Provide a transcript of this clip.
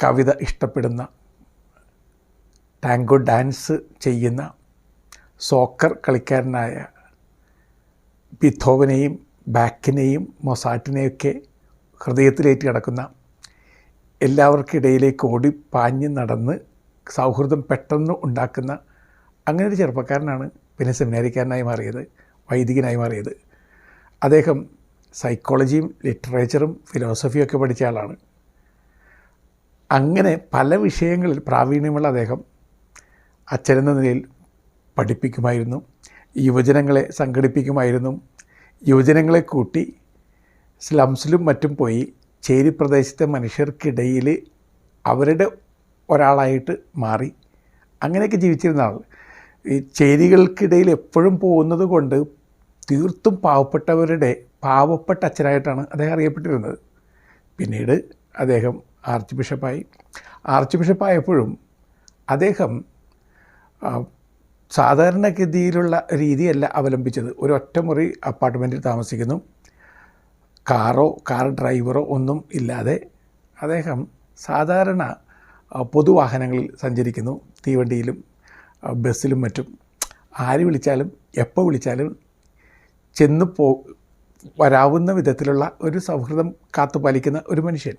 കവിത ഇഷ്ടപ്പെടുന്ന tango dance ചെയ്യുന്ന soccer കളിക്കാരനായ ബിഥോവനെയും ബാക്കിനെയും മൊസാട്ടിനെയൊക്കെ ഹൃദയത്തിലേറ്റ് കിടക്കുന്ന എല്ലാവർക്കിടയിലേക്ക് ഓടി പാഞ്ഞ് നടന്ന് സൗഹൃദം പെട്ടെന്ന് ഉണ്ടാക്കുന്ന അങ്ങനെ ഒരു ചെറുപ്പക്കാരനാണ് പിന്നെ സെമിനാരിക്കാരനായി മാറിയത് വൈദികനായി മാറിയത്. അദ്ദേഹം സൈക്കോളജിയും ലിറ്ററേച്ചറും ഫിലോസഫിയും ഒക്കെ പഠിച്ച ആളാണ്. അങ്ങനെ പല വിഷയങ്ങളിൽ പ്രാവീണ്യമുള്ള അദ്ദേഹം അച്ഛനെന്ന നിലയിൽ പഠിപ്പിക്കുമായിരുന്നു. യുവജനങ്ങളെ സംഘടിപ്പിക്കുമായിരുന്നു. യുവജനങ്ങളെ കൂട്ടി സ്ലംസിലും മറ്റും പോയി ചേരി പ്രദേശത്തെ മനുഷ്യർക്കിടയിൽ അവരുടെ ഒരാളായിട്ട് മാറി. അങ്ങനെയൊക്കെ ജീവിച്ചിരുന്ന ആൾ. ഈ ചേരികൾക്കിടയിൽ എപ്പോഴും പോകുന്നത് കൊണ്ട് തീർത്തും പാവപ്പെട്ടവരുടെ പാവപ്പെട്ട അച്ഛനായിട്ടാണ് അദ്ദേഹം അറിയപ്പെട്ടിരുന്നത്. പിന്നീട് അദ്ദേഹം ആർച്ച് ബിഷപ്പായി. ആർച്ച് ബിഷപ്പായപ്പോഴും അദ്ദേഹം സാധാരണഗതിയിലുള്ള രീതിയല്ല അവലംബിച്ചത്. ഒരു ഒറ്റമുറി അപ്പാർട്ട്മെന്റിൽ താമസിക്കുന്നു. കാറോ കാർ ഡ്രൈവറോ ഒന്നും ഇല്ലാതെ അദ്ദേഹം സാധാരണ പൊതുവാഹനങ്ങളിൽ സഞ്ചരിക്കുന്നു. തീവണ്ടിയിലും ബസ്സിലും മറ്റും. ആര് വിളിച്ചാലും എപ്പോൾ വിളിച്ചാലും ചെന്നു പോ വരാവുന്ന വിധത്തിലുള്ള ഒരു സൗഹൃദം കാത്തുപാലിക്കുന്ന ഒരു മനുഷ്യൻ.